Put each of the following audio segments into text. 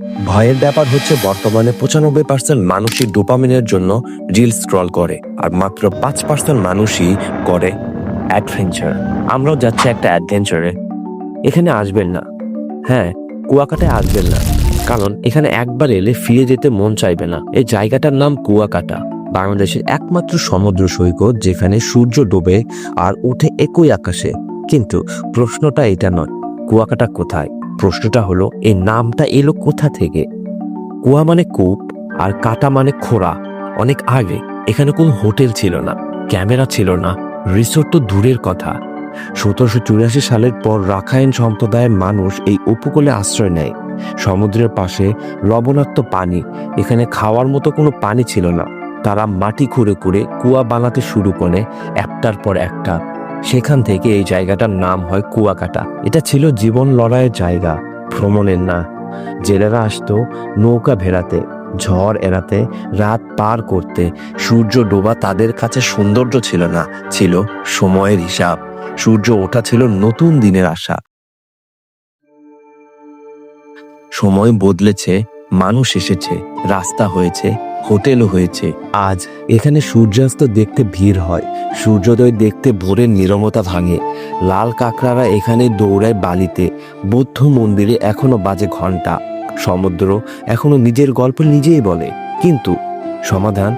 ভয়ের ব্যাপার হচ্ছে বর্তমানে পঁচানব্বই পার্সেন্ট মানুষই ডোপামিনের জন্য রিল স্ক্রল করে, আর মাত্র পাঁচ পার্সেন্ট মানুষই করে অ্যাডভেঞ্চার। আমরাও যাচ্ছি একটা অ্যাডভেঞ্চারে। এখানে আসবেন না। হ্যাঁ কুয়াকাটায় আসবেন না। কারণ এখানে একবার এলে ফিরে যেতে মন চাইবে না। এই জায়গাটার নাম কুয়াকাটা। বাংলাদেশের একমাত্র সমুদ্র সৈকত যেখানে সূর্য ডোবে আর ওঠে একই আকাশে। কিন্তু প্রশ্নটা এটা নয়, কুয়াকাটা কোথায়? প্রশ্নটা হলো এই নামটা এলো কোথা থেকে? কুয়া মানে কূপ আর কাটা মানে খোরা অনেক আগে এখানে কোনো হোটেল ছিল না, ক্যামেরা ছিল না, রিসোর্ট তো দূরের কথা। সতেরোশো চুরাশি সালের পর রাখাইন সম্প্রদায়ের মানুষ এই উপকূলে আশ্রয় নেয়। সমুদ্রের পাশে লবণাক্ত পানি, এখানে খাওয়ার মতো কোনো পানি ছিল না। তারা মাটি খুঁড়ে খুঁড়ে কুয়া বানাতে শুরু করে, একটার পর একটা। সেখান থেকে এই জায়গাটার নাম হয় কুয়াকাটা। এটা ছিল জীবন লড়াইয়ের জায়গা, ভ্রমণের না। জেলেরা আসতো নৌকা ভেড়াতে, ঝড় এড়াতে, রাত পার করতে। সূর্য ডোবা তাদের কাছে সৌন্দর্য ছিল না, ছিল সময়ের হিসাব। সূর্য ওঠা ছিল নতুন দিনের আশা। সময় বদলেছে, মানুষ এসেছে, রাস্তা হয়েছে হোটেলও হয়েছে। আজ এখানে সূর্যাস্ত দেখতে ভিড় হয়। সূর্যোদয় দেখতে ভোরের নীরবতা ভাঙে। লাল কাকড়ারা এখানে দৌড়ায় বালিতে। বৌদ্ধ মন্দিরে এখনও বাজে ঘণ্টা সমুদ্র এখনও নিজের গল্প নিজেই বলে। কিন্তু সমাধান?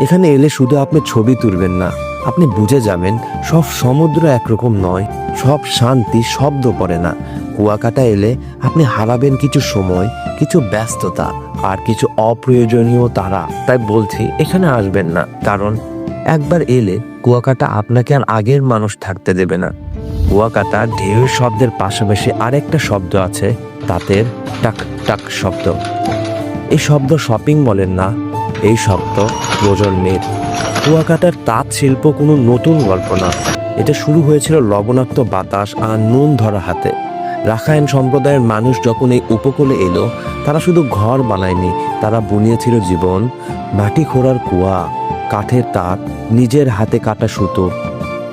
এখানে এলে শুধু আপনি ছবি তুলবেন না। আপনি বুঝে যাবেন, সব সমুদ্র একরকম নয়, সব শান্তি, শব্দ পড়ে না। কুয়াকাটা এলে আপনি হারাবেন কিছু সময়, কিছু ব্যস্ততা আর কিছু অপ্রয়োজনীয় তারা। তাই বলছি, এখানে আসবেন না। কারণ একবার এলে কুয়াকাটা আপনাকে আর আগের মানুষ থাকতে দেবে না। কুয়াকাটা ঢেউ শব্দের পাশাপাশি আরেকটা শব্দ আছে তাদের টাক টাক শব্দ। এই শব্দ শপিং মলের না, এই শব্দ প্রজন্মের। কুয়াকাটার তাঁত শিল্প কোনো নতুন গল্প না। এটা শুরু হয়েছিল লবণাক্ত বাতাস আর নুন ধরা হাতে। রাখাইন সম্প্রদায়ের মানুষ যখন এই উপকূলে এলো, তারা শুধু ঘর বানায়নি, তারা বুনিয়েছিল জীবন, মাটি খোঁড়ার কুয়া, কাঠের তাঁত নিজের হাতে কাটা সুতো।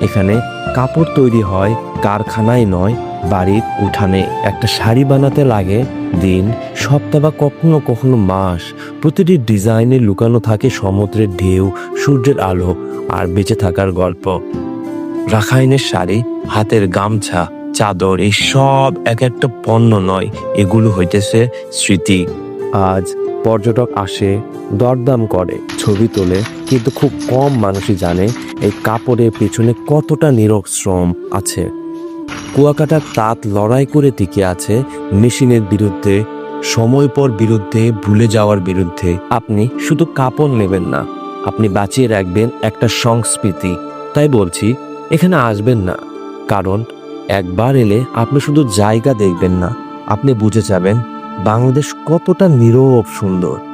এখানে কাপড় তৈরি হয় কারখানায় নয়, বাড়ির উঠানে। একটা শাড়ি বানাতে লাগে দিন, সপ্তাহ বা কখনো কখনো মাস। প্রতিটি ডিজাইনে লুকানো থাকে সমুদ্রের ঢেউ, সূর্যের আলো আর বেঁচে থাকার গল্প। রাখাইনের শাড়ি, হাতের গামছা চাদর, এই সব এক একটা পণ্য নয়। এগুলো হইতেছে স্মৃতি। আজ পর্যটক আসে, দরদাম করে, ছবি তোলে, কিন্তু খুব কম মানুষই জানে এই কাপড়ের পেছনে কতটা নিরক শ্রম আছে। কুয়াকাটার তাঁত লড়াই করে টিকে আছে মেশিনের বিরুদ্ধে সময় পর বিরুদ্ধে, ভুলে যাওয়ার বিরুদ্ধে। আপনি শুধু কাপড় নেবেন না, আপনি বাঁচিয়ে রাখবেন একটা সংস্কৃতি। তাই বলছি, এখানে আসবেন না, কারণ একবার এলে আপনি শুধু জায়গা দেখবেন না আপনি বুঝে যাবেন বাংলাদেশ কতটা নিরব সুন্দর।